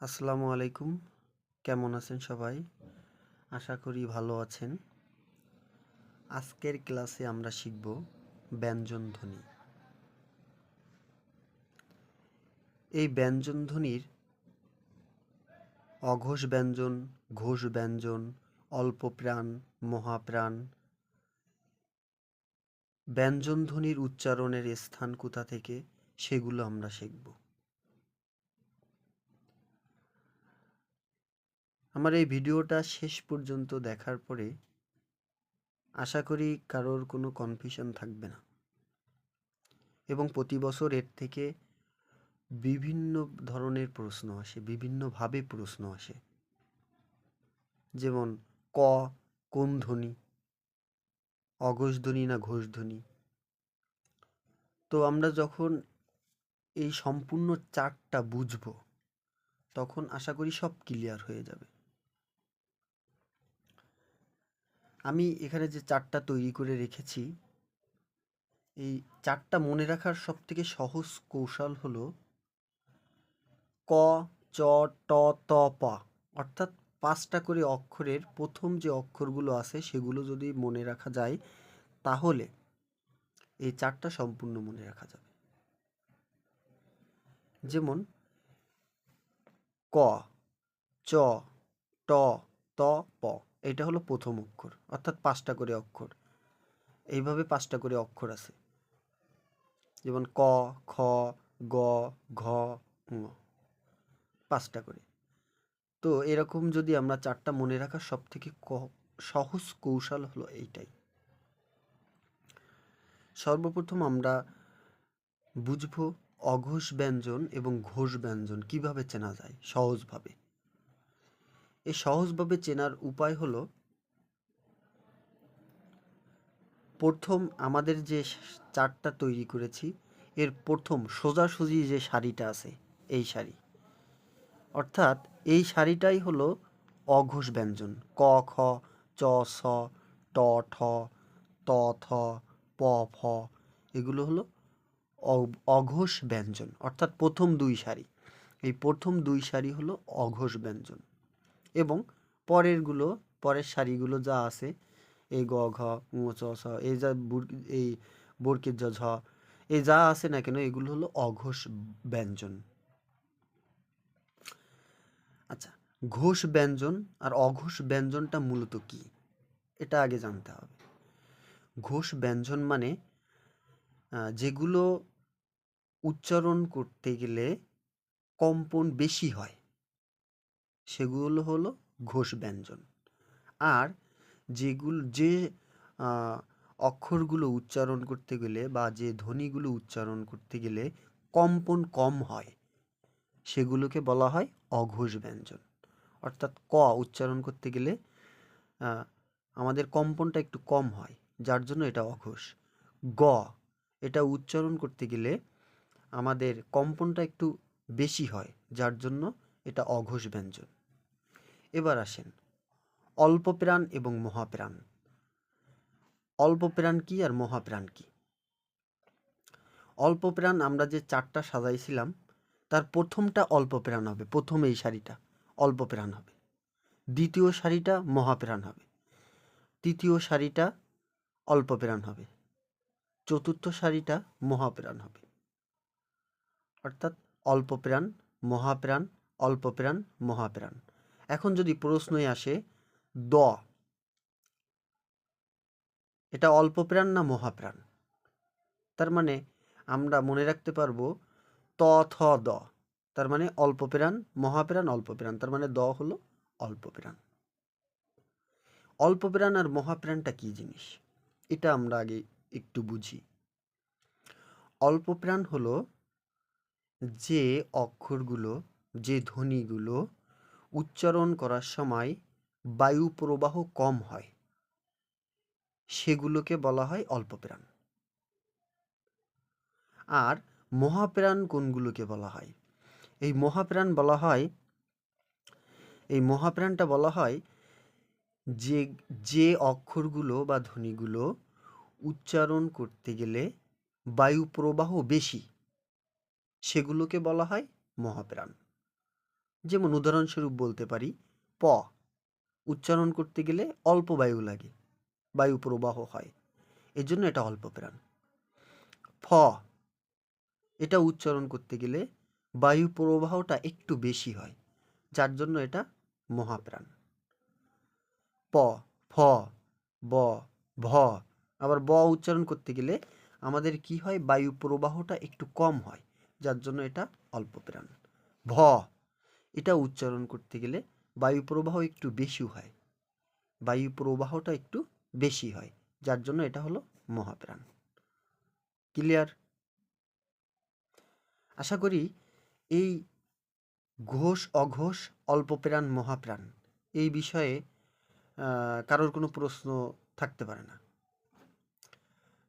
আসসালামু আলাইকুম। কেমন আছেন সবাই? আশা করি ভালো আছেন। আজকের ক্লাসে আমরা শিখব ব্যঞ্জন ধ্বনি। এই ব্যঞ্জন ধ্বনির অঘোষ ব্যঞ্জন, ঘোষ ব্যঞ্জন, অল্প প্রাণ মহাপ্রাণ ব্যঞ্জন ধ্বনির উচ্চারণের স্থান কোথা থেকে সেগুলো আমরা শিখব। আমার এই ভিডিওটা শেষ পর্যন্ত দেখার পরে আশা করি কারোর কোনো কনফিউশন থাকবে না। এবং প্রতি বছর এর থেকে বিভিন্ন ধরনের প্রশ্ন আসে, বিভিন্নভাবে প্রশ্ন আসে। যেমন, ক, কোন ধ্বনি? অঘোষ ধ্বনি না ঘোষ ধ্বনি? তো আমরা যখন এই সম্পূর্ণ চারটা বুঝব, তখন আশা করি সব ক্লিয়ার হয়ে যাবে। আমি এখানে যে চারটা তৈরি করে রেখেছি, এই চারটা মনে রাখার সব থেকে সহজ কৌশল হলো ক, চ, ট, ত, প অর্থাৎ পাঁচটা করে অক্ষরের প্রথম যে অক্ষরগুলো আছে সেগুলো যদি মনে রাখা যায়, তাহলে এই চারটা সম্পূর্ণ মনে রাখা যাবে। যেমন ক, চ, ট, ত, প এটা হলো প্রথম অক্ষর, অর্থাৎ পাঁচটা করে অক্ষর। এইভাবে পাঁচটা করে অক্ষর আছে। যেমন ক, খ, গ, ঘ পাঁচটা করে। তো এরকম যদি আমরা চারটা মনে রাখার সব থেকে ক, সহজ কৌশল হলো এইটাই। সর্বপ্রথম আমরা বুঝব অঘোষ ব্যঞ্জন এবং ঘোষ ব্যঞ্জন কীভাবে চেনা যায়, সহজভাবে। এই সহজভাবে চেনার উপায় হলো, প্রথম আমাদের যে চারটা তৈরি করেছি, এর প্রথম সোজাসুজি যে শাড়িটা আছে, এই শাড়ি। অর্থাৎ এই শাড়িটাই হলো অঘোষ ব্যঞ্জন। ক, খ, চ ছ ট, ঠ, ত, থ, প, ফ, এগুলো হলো অঘোষ ব্যঞ্জন। অর্থাৎ প্রথম দুই সারি এই প্রথম দুই সারি হলো অঘোষ ব্যঞ্জন। এবং পরেরগুলো, পরের সারিগুলো যা আছে, এই গ, ঘ, ঙ, চ এই যা এই বর্গের জ ঝ, এই যা আছে না কেন, এগুলো হলো অঘোষ ব্যঞ্জন। আচ্ছা ঘোষ ব্যঞ্জন আর অঘোষ ব্যঞ্জনটা মূলত কি? এটা আগে জানতে হবে। ঘোষ ব্যঞ্জন মানে যেগুলো উচ্চারণ করতে গেলে কম্পন বেশি হয়। সেগুলো হলো ঘোষ ব্যঞ্জন। আর যেগুলো, যে অক্ষরগুলো উচ্চারণ করতে গেলে বা যে ধ্বনিগুলো উচ্চারণ করতে গেলে কম্পন কম হয়, সেগুলোকে বলা হয় অঘোষ ব্যঞ্জন। অর্থাৎ ক উচ্চারণ করতে গেলে আমাদের কম্পনটা একটু কম হয়, যার জন্য এটা অঘোষ। গ, এটা উচ্চারণ করতে গেলে আমাদের কম্পনটা একটু বেশি হয়, যার জন্য এটা অঘোষ ব্যঞ্জন। এবার আসেন। অল্প প্রাণ এবং মহাপ্রাণ। অল্প প্রাণ কি আর মহাপ্রাণ কি? অল্প প্রাণ আমরা যে চারটা সাজাইছিলাম, তার প্রথমটা অল্প প্রাণ হবে, প্রথম এই শাড়িটা অল্প প্রাণ হবে। দ্বিতীয় শাড়িটা মহাপ্রাণ হবে। তৃতীয় শাড়িটা অল্প প্রাণ হবে। চতুর্থ শাড়িটা মহাপ্রাণ হবে। অর্থাৎ অল্প প্রাণ মহাপ্রাণ অল্প প্রাণ মহাপ্রাণ। এখন যদি প্রশ্নই আসে, দ। এটা অল্প প্রাণ না মহাপ্রাণ? তার মানে আমরা মনে রাখতে পারব ত, থ, দ। তার মানে অল্প প্রাণ মহাপ্রাণ অল্প প্রাণ তার মানে দ হলো অল্প প্রাণ অল্প প্রাণ আর মহাপ্রাণটা কি জিনিস? এটা আমরা আগে একটু বুঝি। অল্প প্রাণ হলো যে অক্ষরগুলো, যে ধ্বনিগুলো উচ্চারণ করার সময় বায়ু প্রবাহ কম হয়। সেগুলোকে বলা হয় অল্প প্রাণ আর মহাপ্রাণ কোনগুলোকে বলা হয়? এই মহাপ্রাণ বলা হয়, এই মহাপ্রাণটা বলা হয় যে যে অক্ষরগুলো বা ধ্বনিগুলো উচ্চারণ করতে গেলে বায়ু প্রবাহ বেশি, সেগুলোকে বলা হয় মহাপ্রাণ। যেমন উদাহরণস্বরূপ বলতে পারি, প, উচ্চারণ করতে গেলে অল্প বায়ু লাগে, বায়ু প্রবাহ হয়, এজন্য এটা অল্প প্রাণ। ফ, এটা উচ্চারণ করতে গেলে বায়ু প্রবাহটা একটু বেশি হয়, যার জন্য এটা মহাপ্রাণ। প, ফ, ব, ভ, আবার ব উচ্চারণ করতে গেলে আমাদের কি হয়? বায়ু প্রবাহটা একটু কম হয়, যার জন্য এটা অল্প প্রাণ। ভ এটা উচ্চারণ করতে গেলে বায়ু প্রবাহ একটু বেশি হয়। বায়ু প্রবাহটা একটু বেশি হয়, যার জন্য এটা হলো মহাপ্রাণ। ক্লিয়ার আশা করি এই ঘোষ অঘোষ অল্পপ্রাণ মহাপ্রাণ এই বিষয়ে কারোর কোনো প্রশ্ন থাকতে পারে না।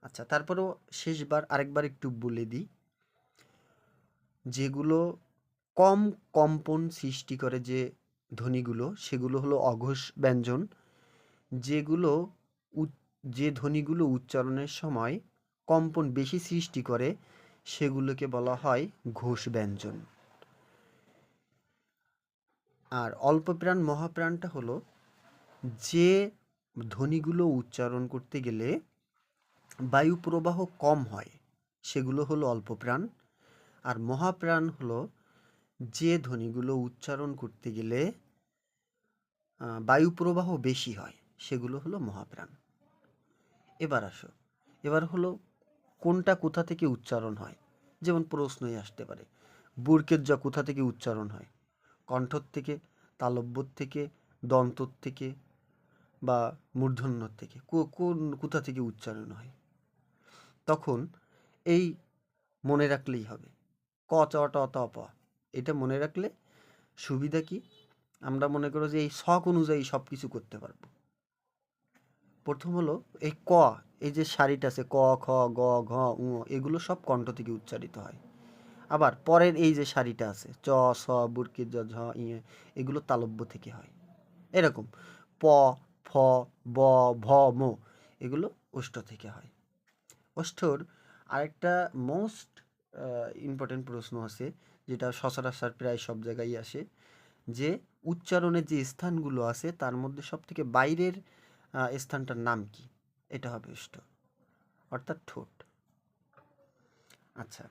আচ্ছা তারপরেও শেষবার আরেকবার একটু বলে দিই। যেগুলো কম কম্পন সৃষ্টি করে যে ধ্বনিগুলো, সেগুলো হলো অঘোষ ব্যঞ্জন। যেগুলো যে ধ্বনিগুলো উচ্চারণের সময় কম্পন বেশি সৃষ্টি করে, সেগুলোকে বলা হয় ঘোষ ব্যঞ্জন। আর অল্পপ্রাণ মহাপ্রাণটা হলো যে ধ্বনিগুলো উচ্চারণ করতে গেলে বায়ু প্রবাহ কম হয়, সেগুলো হলো অল্পপ্রাণ। আর মহাপ্রাণ হলো যে ধ্বনিগুলো উচ্চারণ করতে গেলে আহ, বায়ু প্রবাহ বেশি হয় সেগুলো হলো মহাপ্রাণ। এবার আসো এবার হলো কোনটা কোথা থেকে উচ্চারণ হয়? যেমন প্রশ্নই আসতে পারে বুর্কের জ কোথা থেকে উচ্চারণ হয়? কণ্ঠর থেকে তালব্যর থেকে দন্তর থেকে বা মূর্ধন্যর থেকে কোন কোথা থেকে উচ্চারণ হয়? তখন এই মনে রাখলেই হবে ক চ ট ত প। এটা মনে রাখলে সুবিধা কি? আমরা মনে করো যে এই শখ অনুযায়ী সব কিছু করতে পারব। প্রথম হলো এই ক, এই যে শাড়িটা আছে, ক, খ, গ, ঘ, উ, এগুলো সব কণ্ঠ থেকে উচ্চারিত হয়। আবার পরের এই যে শাড়িটা আছে, চ, স, বুরকি, জ, ঝ ইয়ে এগুলো তালব্য থেকে হয়। এরকম। প, ফ, ব, ভ, ম, এগুলো ওষ্ঠ থেকে হয়। ওষ্ঠর আরেকটা মোস্ট ইম্পর্টেন্ট প্রশ্ন আছে যেটা সচরাচর প্রায় সব জায়গায় আসে, যে উচ্চারণের যে স্থানগুলো আছে, তার মধ্যে সব থেকে বাইরের স্থানটার নাম কি? এটা হবে ওষ্ঠ অর্থাৎ ঠোঁট। আচ্ছা।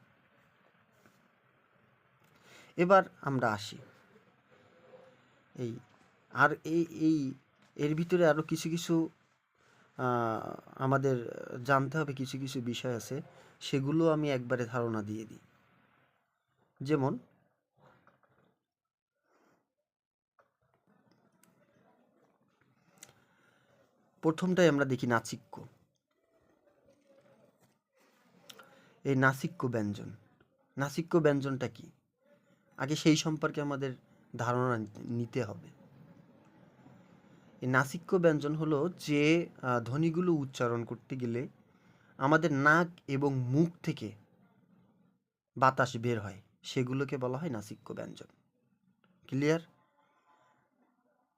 এবার আমরা আসি। এই, আর এই এই, এর ভিতরে আরও কিছু কিছু আমাদের জানতে হবে কিছু কিছু বিষয় আছে, সেগুলো আমি একবারে ধারণা দিয়ে দিই। যেমন প্রথমটাই আমরা দেখি নাসিক্য। এই নাসিক্য ব্যঞ্জন। নাসিক্য ব্যঞ্জনটা কি? আগে সেই সম্পর্কে আমাদের ধারণা নিতে- হবে। এই নাসিক্য ব্যঞ্জন হলো যে ধ্বনিগুলো উচ্চারণ করতে গেলে আমাদের নাক এবং মুখ থেকে বাতাস বের হয়। সেগুলোকে বলা হয় নাসিক্য ব্যঞ্জন ক্লিয়ার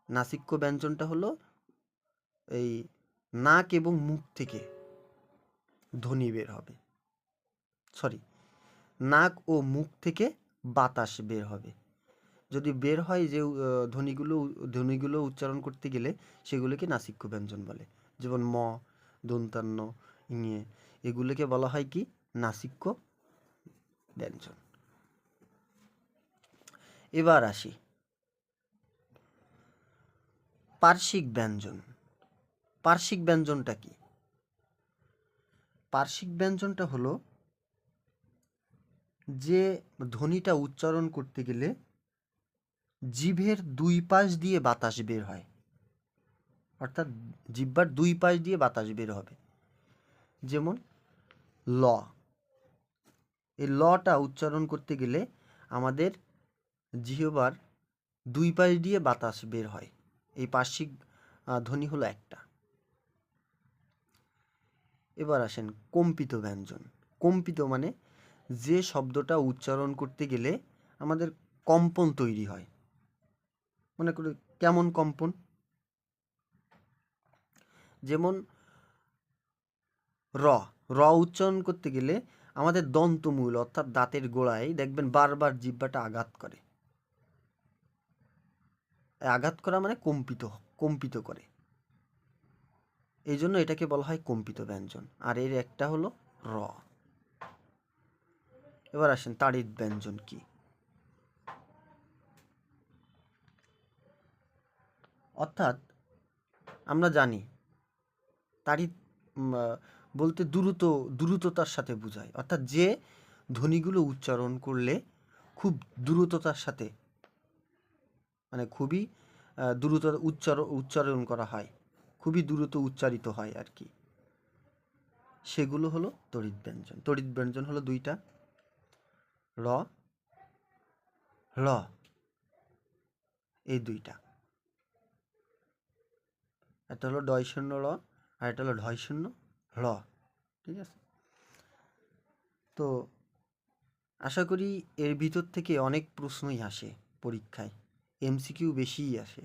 নাসিক্য ব্যঞ্জনটা হলো এই নাক এবং মুখ থেকে ধ্বনি বের হবে। সরি নাক ও মুখ থেকে বাতাস বের হবে। যদি বের হয় যে ধ্বনিগুলো ধ্বনিগুলো উচ্চারণ করতে গেলে সেগুলোকে নাসিক্য ব্যঞ্জন বলে। যেমন ম, দন্তান্ন, ইঙে, এগুলোকে বলা হয় কি? নাসিক্য ব্যঞ্জন এবার আসি। পার্শ্বিক ব্যঞ্জন। পার্শ্বিক ব্যঞ্জনটা কি? পার্শ্বিক ব্যঞ্জনটা হলো যে ধ্বনিটা উচ্চারণ করতে গেলে জিভের দুই পাশ দিয়ে বাতাস বের হয়। অর্থাৎ জিহ্বার দুই পাশ দিয়ে বাতাস বের হবে। যেমন ল। এই লটা উচ্চারণ করতে গেলে আমাদের জিহ্বার দুই পাশ দিয়ে বাতাস বের হয়। এই পার্শ্বিক ধ্বনি হলো একটা। এবার আসেন কম্পিত ব্যঞ্জন। কম্পিত মানে যে শব্দটা উচ্চারণ করতে গেলে আমাদের কম্পন তৈরি হয়। মনে করি কেমন কম্পন? যেমন র র উচ্চারণ করতে গেলে আমাদের দন্তমূল অর্থাৎ দাঁতের গোড়ায় দেখবেন বারবার জিহ্বাটা আঘাত করে। আঘাত করা মানে কম্পিত কম্পিত করে। এই জন্য এটাকে বলা হয় কম্পিত ব্যঞ্জন। আর এর একটা হলো র। এবার আসেন তাড়িৎ ব্যঞ্জন কি? অর্থাৎ আমরা জানি, তাড়িৎ বলতে দ্রুত, দ্রুততার সাথে বোঝায়। অর্থাৎ যে ধ্বনিগুলো উচ্চারণ করলে খুব দ্রুততার সাথে মানে খুবই দ্রুত উচ্চার, উচ্চারণ করা হয়। খুবই দ্রুত উচ্চারিত হয় আর কি। সেগুলো হলো তড়িৎ ব্যঞ্জন। তড়িৎ ব্যঞ্জন হলো দুইটা। র, ল, এই দুইটা। একটা হলো ডয় শূন্য র, আর একটা হলো ঢয় শূন্য ল ঠিক আছে? তো, আশা করি এর ভিতর থেকে অনেক প্রশ্নই আসে পরীক্ষায়। এমসিকিউ বেশিই আসে।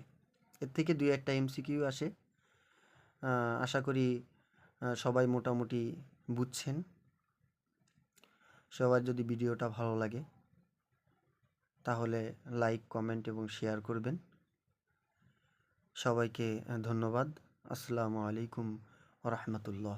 এর থেকে দুই একটা এমসিকিউ আসে। আশা করি সবাই মোটামুটি বুঝছেন। সবার যদি ভিডিওটা ভালো লাগে, তাহলে লাইক, কমেন্ট এবং শেয়ার করবেন। সবাইকে ধন্যবাদ। আসসালামু আলাইকুম রহমতুল্লাহ।